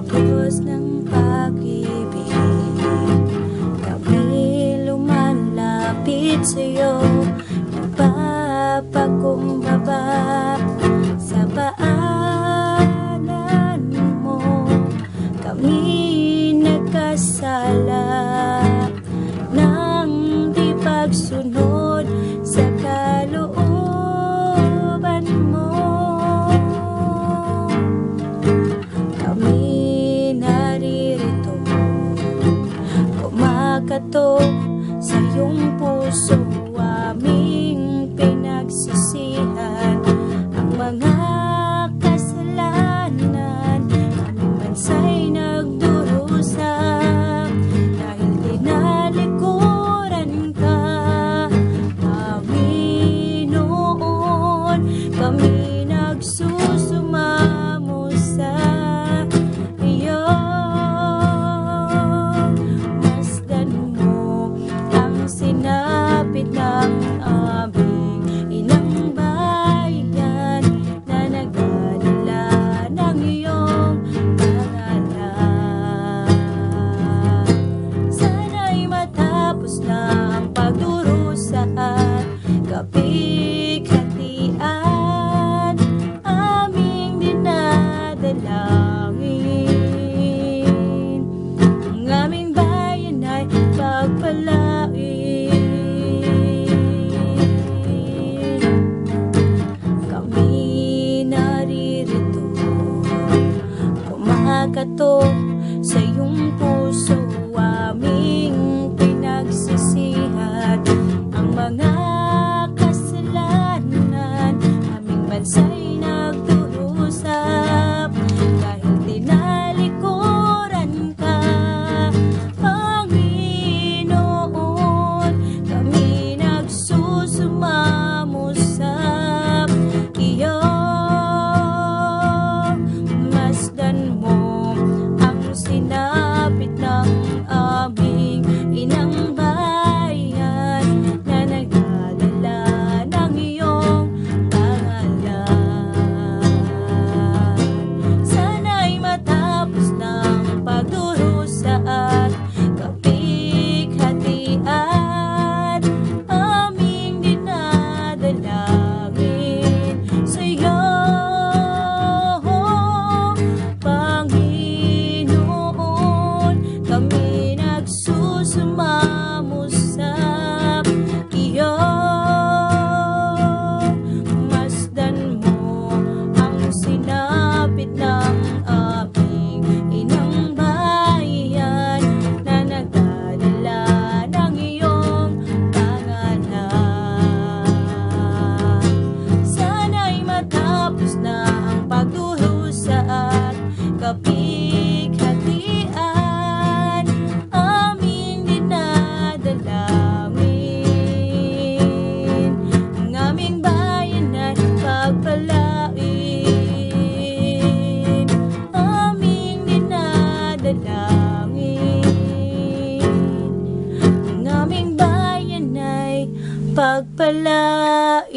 Lubos ng pag-ibig. Kami lumalapit sa'yo. Nagpapakumbaba Sa paanan Kami nagkasala Nang di pagsunod. ito sa iyong puso. sa iyong puso. to my namin Ang aming bayan ay pagpalain.